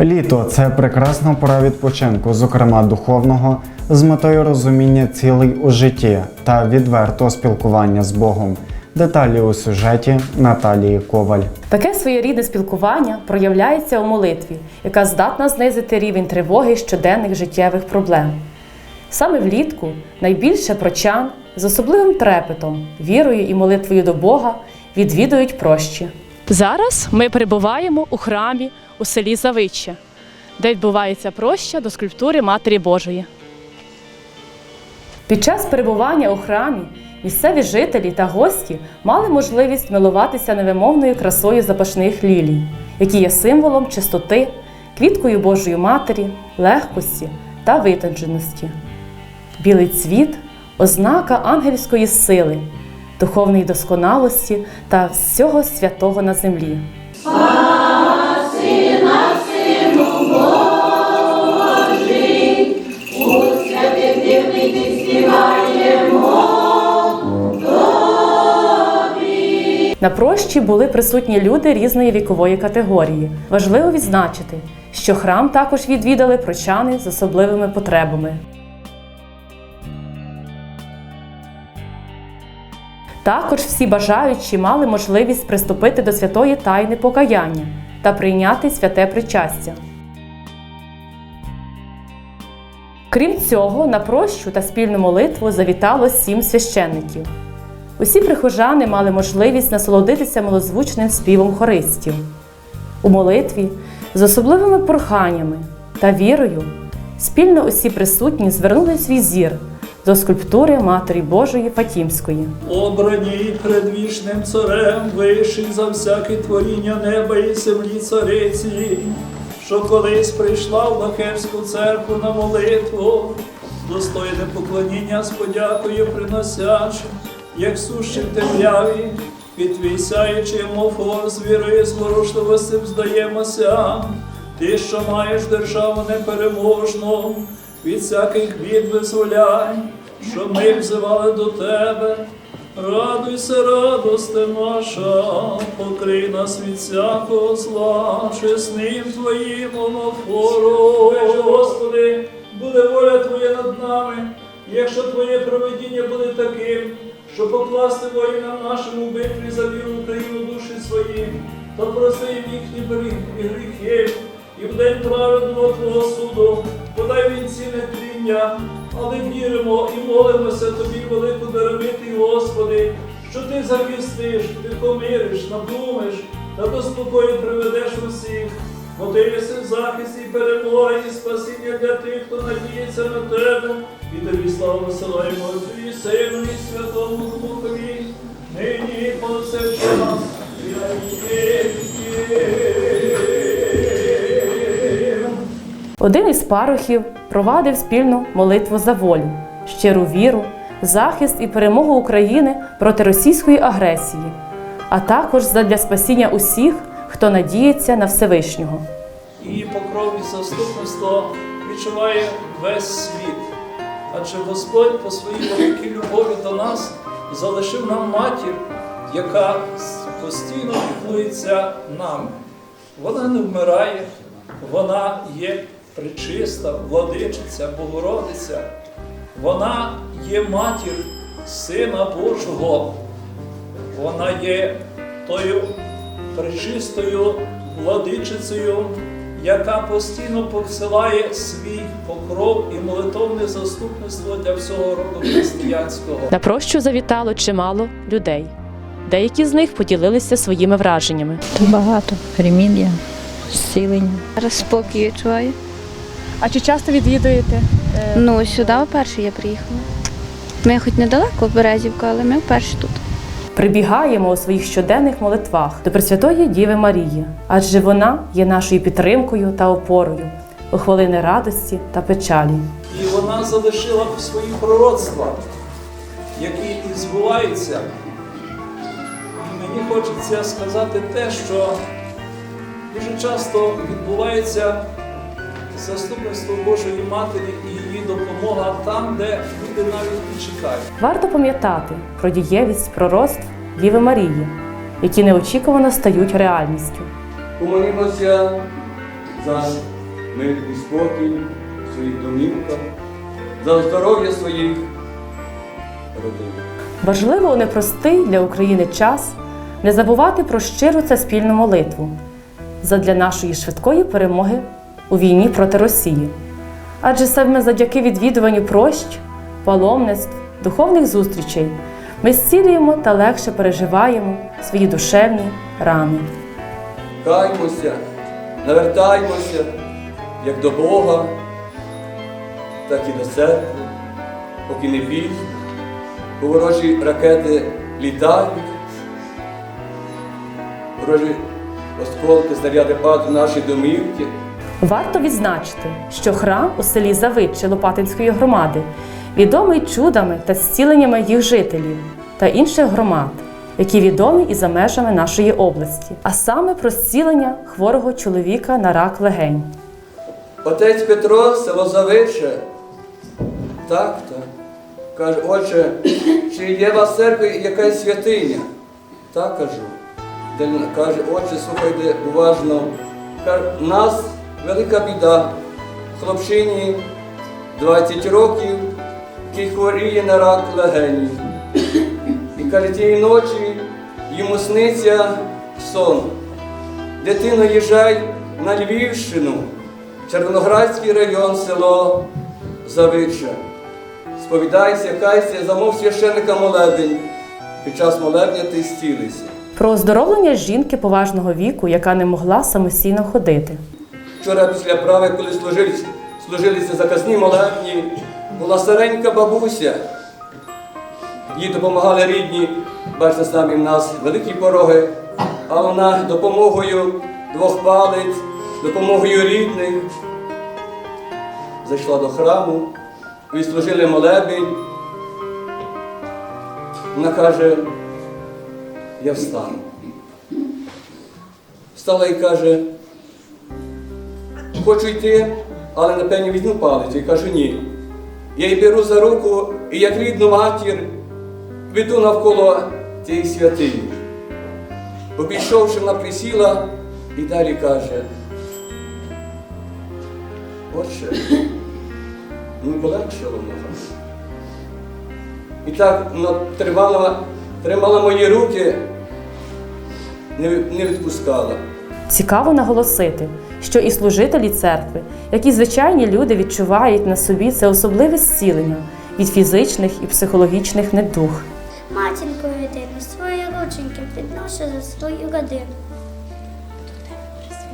Літо це прекрасна пора відпочинку, зокрема духовного, з метою розуміння цілей у житті та відвертого спілкування з Богом. Деталі у сюжеті Наталії Коваль. Таке своєрідне спілкування проявляється у молитві, яка здатна знизити рівень тривоги щоденних життєвих проблем. Саме влітку найбільше прочан з особливим трепетом, вірою і молитвою до Бога відвідують прощі. Зараз ми перебуваємо у храмі у селі Завиччя, де відбувається проща до скульптури Матері Божої. Під час перебування у храмі місцеві жителі та гості мали можливість милуватися невимовною красою запашних лілій, які є символом чистоти, квіткою Божої Матері, легкості та витонченості. Білий цвіт ознака ангельської сили, духовної досконалості та всього святого на землі. На прощі були присутні люди різної вікової категорії. Важливо відзначити, що храм також відвідали прочани з особливими потребами. Також всі бажаючі мали можливість приступити до святої тайни покаяння та прийняти святе причастя. Крім цього, на прощу та спільну молитву завітало сім священників. Усі прихожани мали можливість насолодитися милозвучним співом хористів. У молитві з особливими проханнями та вірою спільно усі присутні звернули свій зір до скульптури Матері Божої Фатімської. Обрані предвічним царем, вищий за всяке творіння неба і землі цариці, що колись прийшла в Лахевську церкву на молитву, достойне поклоніння з подякою приносячи, як сущі в темряві, під твій сяючий омофор з вірою і зворушливостю здаємося. Ти, що маєш державу непереможну, від всяких бід визволяй, що ми взивали до тебе. Радуйся, радости наша, покрий нас від всякого зла, чесним Твоїм омофором. Господи, буде воля Твоя над нами, якщо Твоє проведіння буде таким, що покласти воїнам нашим у битві за віру Україну душі свої, то прости їм їхні і гріхи, і в день праведного Твого суду подай він вінці нетління, але віримо і молимося Тобі, велику даровитий Господи, що Ти захистиш, Ти помириш, надлумиш та до спокою приведеш усіх. Бо ти єси захист і перемога, і спасіння для тих, хто надіється на тебе, і тобі славу висилаємо Отцю і Сину, і Святому Духові, нині повсякчас, і на віки Один із парохів провадив спільну молитву за волю, щиру віру, захист і перемогу України проти російської агресії, а також задля спасіння усіх, хто надіється на Всевишнього. Її покров і заступництво відчуває весь світ. Адже Господь по своїй великій любові до нас залишив нам матір, яка постійно піклується нами. Вона не вмирає, вона є причиста, владичиця, Богородиця. Вона є матір Сина Божого. Вона є тою пречистою владичицею, яка постійно посилає свій покров і молитовне заступництво для всього роду християнського. На прощу завітало чимало людей. Деякі з них поділилися своїми враженнями. Тут багато реміння, зцілення. Зараз спокій відчуваю. А чи часто відвідуєте? Ну, сюди вперше я приїхала. Ми хоч недалеко Березівка, але ми вперше тут. Прибігаємо у своїх щоденних молитвах до Пресвятої Діви Марії, адже вона є нашою підтримкою та опорою у хвилини радості та печалі. І вона залишила свої пророцтва, які і збуваються. І мені хочеться сказати те, що дуже часто відбувається заступництво Божої Матері і її допомога там, де люди навіть не чекають. Варто пам'ятати про дієвість пророцтв Діви Марії, які неочікувано стають реальністю. Помолімося за мир і спокій в своїх домівках, за здоров'я своїх родин. Важливо у непростий для України час не забувати про щиру та спільну молитву задля нашої швидкої перемоги у війні проти Росії. Адже саме завдяки відвідуванню прощ, паломництв, духовних зустрічей ми зцілюємо та легше переживаємо свої душевні рани. Каймося, навертаймося як до Бога, так і до церкви, поки не пізно, бо ворожі ракети літають, ворожі осколки, снаряди падають в наші домівки. Варто відзначити, що храм у селі Завидче Лопатинської громади відомий чудами та зціленнями їх жителів та інших громад, які відомі і за межами нашої області, а саме про зцілення хворого чоловіка на рак легень. Отець Петро, село Завище. Так, так. Каже, отче, чи є у вас церкві якась святиня? Так кажу. Каже, отче, слухайте уважно. Каже, нас велика біда. Хлопчині 20 років, який хворіє на рак легенів. І каже, тієї ночі йому сниться сон. Дитино, їжджай на Львівщину, Червоноградський район, село Завича. Сповідайся, кайся, замов священника молебень. Під час молебня ти зцілися. Про оздоровлення жінки поважного віку, яка не могла самостійно ходити. Вчора після прави, коли служились, служилися заказні молебні, була старенька бабуся. Їй допомагали рідні, бачите, самі в нас великі пороги, а вона допомогою двох палиць, допомогою рідних зайшла до храму, відслужили молебень. Вона каже, я встану. Встала і каже, хочу йти, але напевно візьму палицю і кажу ні. Я її беру за руку і як рідну матір веду навколо цієї святині. Обійшовши, вона присіла і далі каже, отче, ну полегшало много. І так вона тримала, тримала мої руки, не, не відпускала. Цікаво наголосити, що і служителі церкви, як і звичайні люди відчувають на собі це особливе зцілення від фізичних і психологічних недуг. Матінко єдина, свої рученьки підношу за свою родину.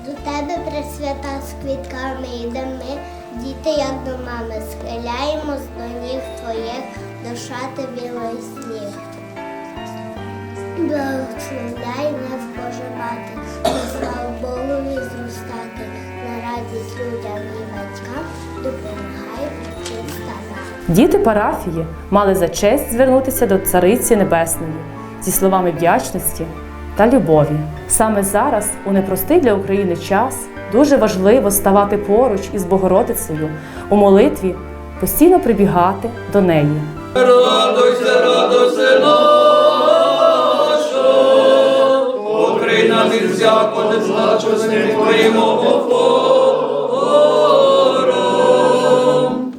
До тебе пресвята з квітками йдемо, діти, як до мами, схиляємось до ніг твоїх, душа тобі сніг. Благословляй нас, На славу Богові зростати, на радість людям і батькам, допомагай стати. Діти парафії мали за честь звернутися до Цариці Небесної зі словами вдячності та любові. Саме зараз, у непростий для України час, дуже важливо ставати поруч із Богородицею у молитві, постійно прибігати до неї. Радуйся, радуйся, покрий нас від всякого незлачності Твоїм опором.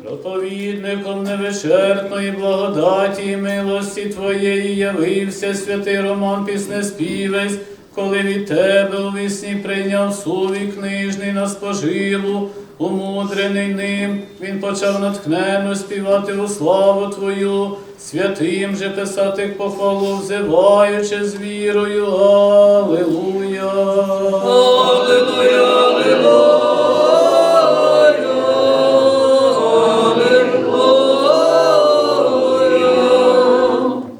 Проповідником невичерпної благодаті і милості Твоєї явився святий Роман Піснеспівець, коли від тебе у вісні прийняв сувій книжний на споживу, умудрений ним, він почав натхненно співати у славу Твою, святим же писати похвалу, взиваючи з вірою. Аллилуйя. Аллилуйя,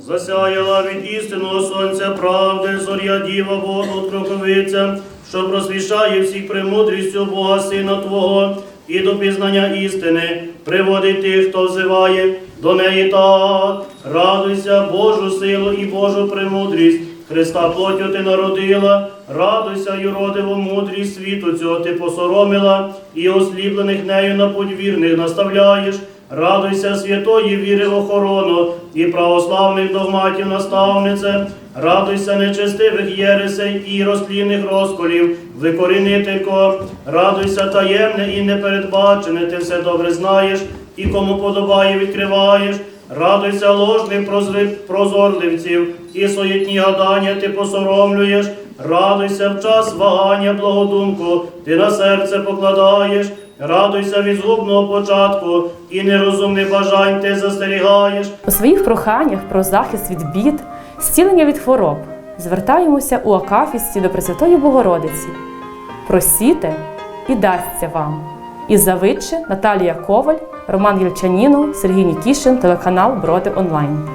Засяяла від істинного сонця правди, зоря діва воду троковиця, що просвіщає всіх премудрістю Бога Сина Твого, і до пізнання істини приводи тих, хто взиває до неї так. Радуйся, Божу силу і Божу премудрість. Христа плотю ти народила, радуйся, й родиво мудрість світу цього ти посоромила, і осліплених нею на подвірних наставляєш, Радуйся святої віри в охорону і православних догматів наставнице. Радуйся нечестивих єресей і розтлінних розколів, викорінителько. Радуйся таємне і непередбачене, ти все добре знаєш, і кому подобає відкриваєш. Радуйся ложних прозорливців, і суєтні гадання ти посоромлюєш. Радуйся в час вагання благодумку, ти на серце покладаєш. Радуйся від згубного початку, і нерозумних бажань ти застерігаєш. У своїх проханнях про захист від бід, зцілення від хвороб звертаємося у Акафісті до Пресвятої Богородиці. Просіте і дасться вам. І завидше Наталія Коваль, Роман Єльчаніно, Сергій Нікішин, телеканал Броди Онлайн.